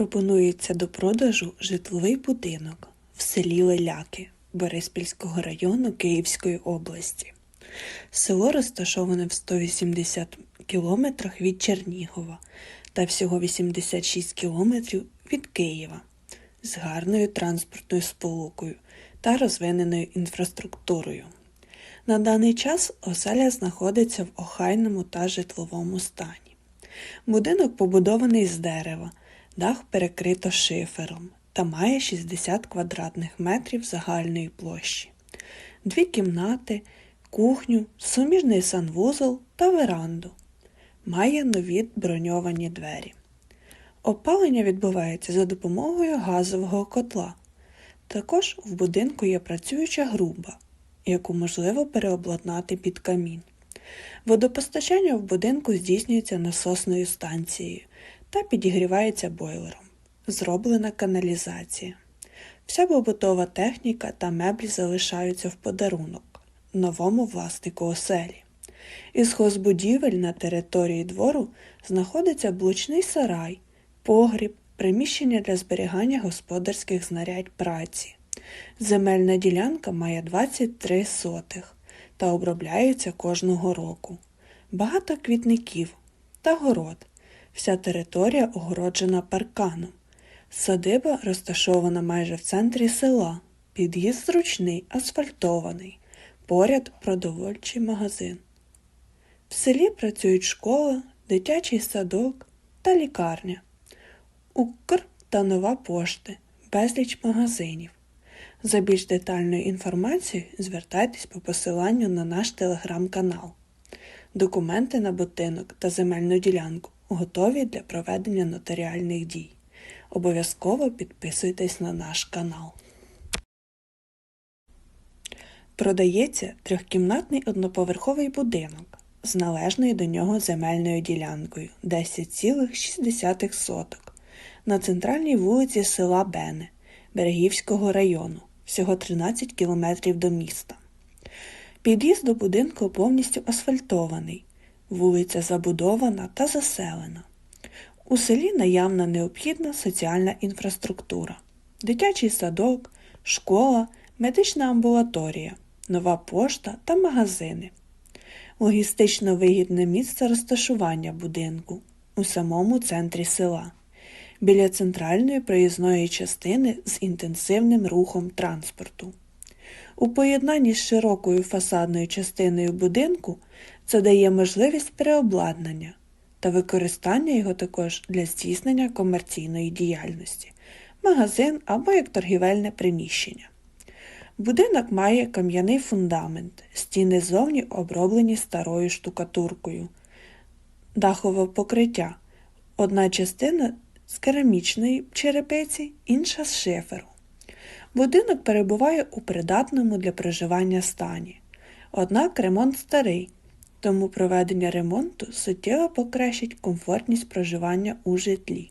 пропонується до продажу житловий будинок в селі Леляки Бориспільського району Київської області. Село розташоване в 180 кілометрах від Чернігова та всього 86 кілометрів від Києва з гарною транспортною сполукою та розвиненою інфраструктурою. На даний час оселя знаходиться в охайному та житловому стані. Будинок побудований з дерева, дах перекрито шифером та має 60 квадратних метрів загальної площі, дві кімнати, кухню, суміжний санвузол та веранду. Має нові броньовані двері. Опалення відбувається за допомогою газового котла. Також в будинку є працююча груба, яку можливо переобладнати під камін. Водопостачання в будинку здійснюється насосною станцією та підігрівається бойлером. Зроблена каналізація. Вся побутова техніка та меблі залишаються в подарунок новому власнику оселі. Із хозбудівель на території двору знаходиться блочний сарай, погріб, приміщення для зберігання господарських знарядь праці. Земельна ділянка має 23 сотих та обробляється кожного року. Багато квітників та город. Вся територія огороджена парканом. Садиба розташована майже в центрі села. Під'їзд зручний, асфальтований. Поряд продовольчий магазин. В селі працюють школа, дитячий садок та лікарня. Укр та нова пошти, безліч магазинів. За більш детальною інформацією звертайтесь по посиланню на наш телеграм-канал. Документи на будинок та земельну ділянку готові для проведення нотаріальних дій. Обов'язково підписуйтесь на наш канал. Продається трьохкімнатний одноповерховий будинок з належною до нього земельною ділянкою 10,6 соток на центральній вулиці села Бене Берегівського району, всього 13 кілометрів до міста. Під'їзд до будинку повністю асфальтований, вулиця забудована та заселена. У селі наявна необхідна соціальна інфраструктура, дитячий садок, школа, медична амбулаторія, нова пошта та магазини. Логістично вигідне місце розташування будинку у самому центрі села, біля центральної проїзної частини з інтенсивним рухом транспорту. У поєднанні з широкою фасадною частиною будинку це дає можливість переобладнання та використання його також для здійснення комерційної діяльності, магазин або як торгівельне приміщення. Будинок має кам'яний фундамент, стіни зовні оброблені старою штукатуркою, дахове покриття, одна частина з керамічної черепиці, інша з шиферу. Будинок перебуває у придатному для проживання стані. Однак ремонт старий, тому проведення ремонту суттєво покращить комфортність проживання у житлі.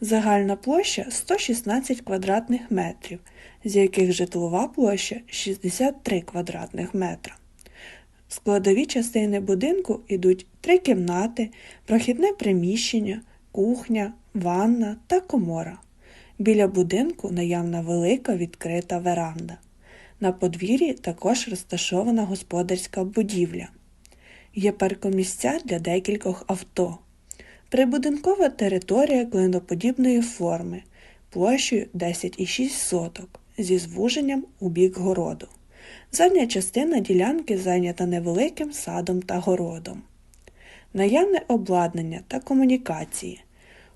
Загальна площа 116 квадратних метрів, з яких житлова площа 63 квадратних метра. Складові частини будинку йдуть три кімнати, прохідне приміщення, кухня, ванна та комора. Біля будинку наявна велика відкрита веранда. На подвір'ї також розташована господарська будівля. Є паркомісця для декількох авто. Прибудинкова територія клиноподібної форми площею 10,6 соток зі звуженням у бік городу. Задня частина ділянки зайнята невеликим садом та городом. Наявне обладнання та комунікації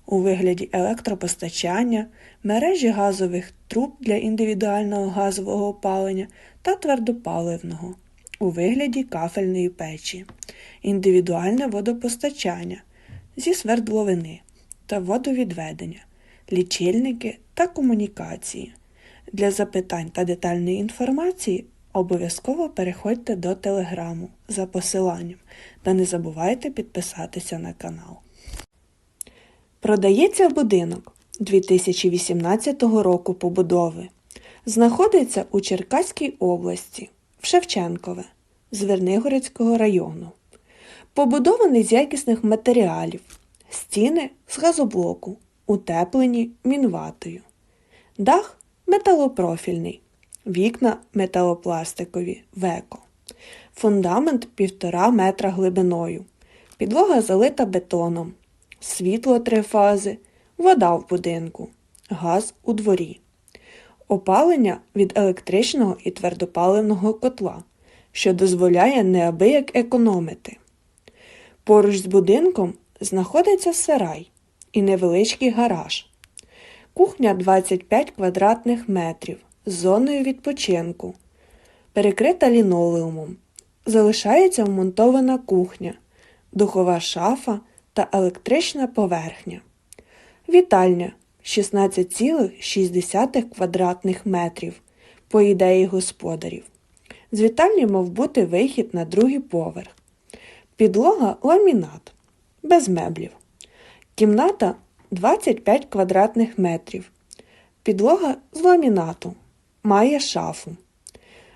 у вигляді електропостачання, мережі газових труб для індивідуального газового опалення та твердопаливного у вигляді кафельної печі, індивідуальне водопостачання зі свердловини та водовідведення, лічильники та комунікації. Для запитань та детальної інформації обов'язково переходьте до телеграму за посиланням та не забувайте підписатися на канал. Продається будинок 2018 року побудови. Знаходиться у Черкаській області, в Шевченкове, Звернигородського району. Побудований з якісних матеріалів, стіни з газоблоку, утеплені мінватою. Дах металопрофільний, вікна металопластикові веко. Фундамент півтора метра глибиною. Підлога залита бетоном. Світло три фази, вода в будинку, газ у дворі. Опалення від електричного і твердопаливного котла, що дозволяє неабияк економити. Поруч з будинком знаходиться сарай і невеличкий гараж. Кухня 25 квадратних метрів з зоною відпочинку, перекрита лінолеумом. Залишається вмонтована кухня, духова шафа та електрична поверхня. Вітальня 16,6 квадратних метрів, по ідеї господарів. З вітальні мав бути вихід на другий поверх. Підлога ламінат, без меблів. Кімната 25 квадратних метрів. Підлога з ламінату. Має шафу.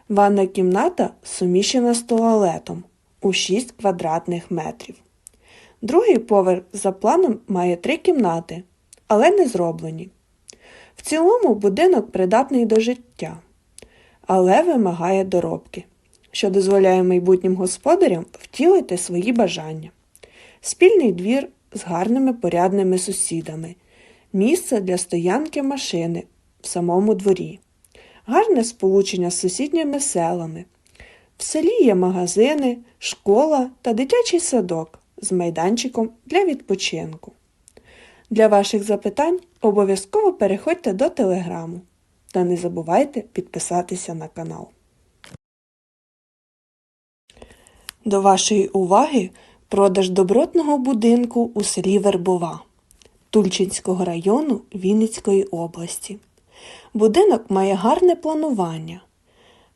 Ванна кімната суміщена з туалетом у 6 квадратних метрів. Другий поверх за планом має три кімнати, але не зроблені. В цілому будинок придатний до життя, але вимагає доробки, що дозволяє майбутнім господарям втілити свої бажання. Спільний двір з гарними порядними сусідами, місце для стоянки машини в самому дворі, гарне сполучення з сусідніми селами. В селі є магазини, школа та дитячий садок з майданчиком для відпочинку. Для ваших запитань обов'язково переходьте до телеграму та не забувайте підписатися на канал. До вашої уваги продаж добротного будинку у селі Вербова Тульчинського району Вінницької області. Будинок має гарне планування.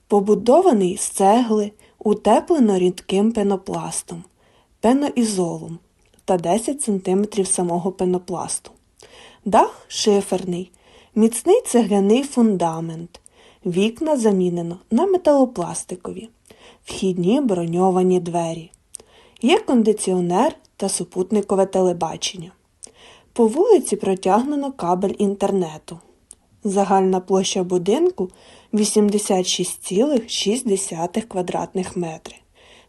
Побудований з цегли, утеплено рідким пенопластом, пеноізолом та 10 см самого пенопласту. Дах шиферний, міцний цегляний фундамент. Вікна замінено на металопластикові, вхідні броньовані двері. Є кондиціонер та супутникове телебачення. По вулиці протягнено кабель інтернету. Загальна площа будинку 86,6 квадратних метри.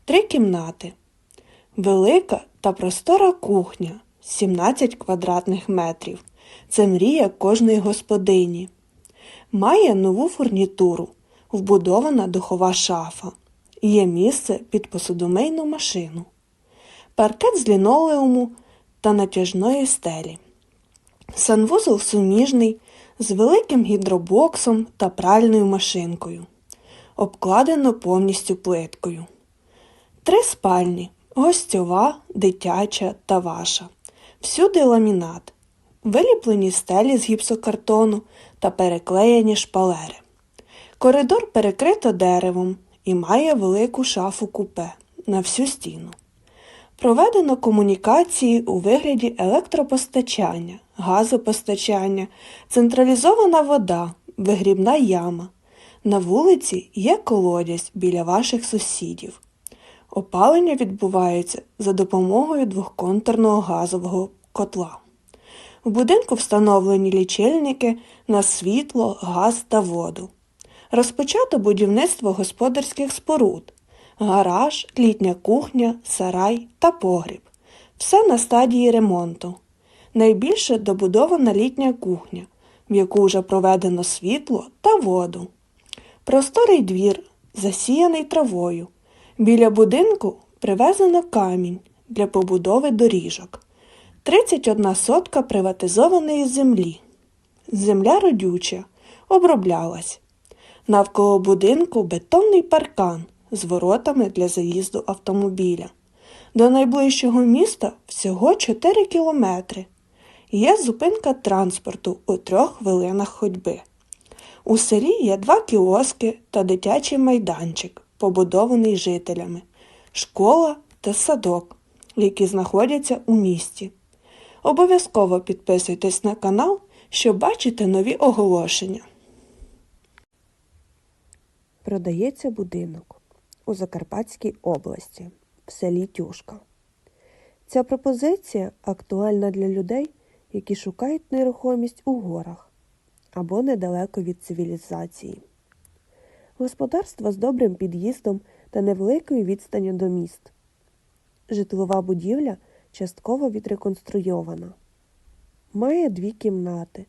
Три кімнати. Велика та простора кухня 17 квадратних метрів. Це мрія кожної господині. Має нову фурнітуру, вбудована духова шафа. Є місце під посудомийну машину, паркет з лінолеуму та натяжної стелі. Санвузол суміжний з великим гідробоксом та пральною машинкою. Обкладено повністю плиткою. Три спальні гостьова, дитяча та ваша. Всюди ламінат, виліплені стелі з гіпсокартону та переклеєні шпалери. Коридор перекрито деревом і має велику шафу купе на всю стіну. Проведено комунікації у вигляді електропостачання, газопостачання, централізована вода, вигрібна яма. На вулиці є колодязь біля ваших сусідів. Опалення відбувається за допомогою двохконтурного газового котла. В будинку встановлені лічильники на світло, газ та воду. Розпочато будівництво господарських споруд, гараж, літня кухня, сарай та погріб. Все на стадії ремонту. Найбільше добудована літня кухня, в яку вже проведено світло та воду. Просторий двір, засіяний травою. Біля будинку привезено камінь для побудови доріжок. 31 сотка приватизованої землі. Земля родюча, оброблялась. Навколо будинку бетонний паркан з воротами для заїзду автомобіля. До найближчого міста всього 4 кілометри. Є зупинка транспорту у трьох хвилинах ходьби. У селі є два кіоски та дитячий майданчик, побудований жителями, школа та садок, які знаходяться у місті. Обов'язково підписуйтесь на канал, щоб бачити нові оголошення. Продається будинок у Закарпатській області в селі Тюшка. Ця пропозиція актуальна для людей, які шукають нерухомість у горах або недалеко від цивілізації. Господарства з добрим під'їздом та невеликою відстанню до міст. Житлова будівля частково відреконструйована. Має дві кімнати,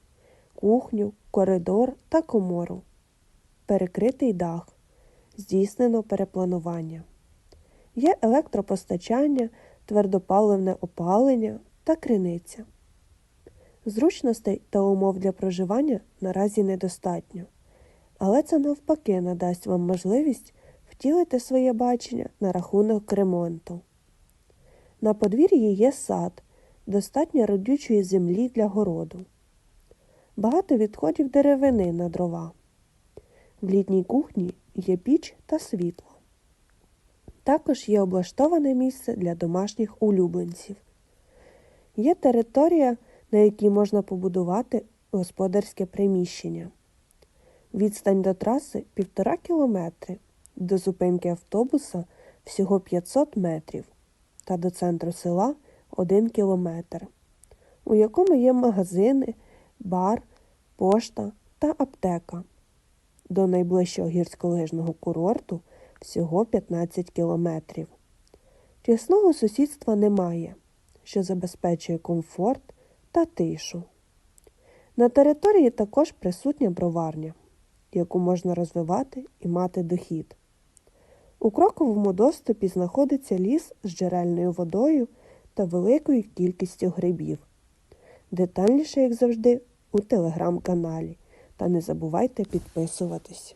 кухню, коридор та комору. Перекритий дах. Здійснено перепланування. Є електропостачання, твердопаливне опалення та криниця. Зручностей та умов для проживання наразі недостатньо, але це навпаки надасть вам можливість втілити своє бачення на рахунок ремонту. На подвір'ї є сад, достатньо родючої землі для городу, багато відходів деревини на дрова. В літній кухні є піч та світло. Також є облаштоване місце для домашніх улюбленців. Є територія, на якій можна побудувати господарське приміщення. Відстань до траси півтора кілометри, до зупинки автобуса всього 500 метрів та до центру села 1 кілометр, у якому є магазини, бар, пошта та аптека. До найближчого гірськолижного курорту всього 15 кілометрів. Тісного сусідства немає, що забезпечує комфорт та тишу. На території також присутня броварня, яку можна розвивати і мати дохід. У кроковому доступі знаходиться ліс з джерельною водою та великою кількістю грибів. Детальніше, як завжди, у телеграм-каналі. Та не забувайте підписуватись.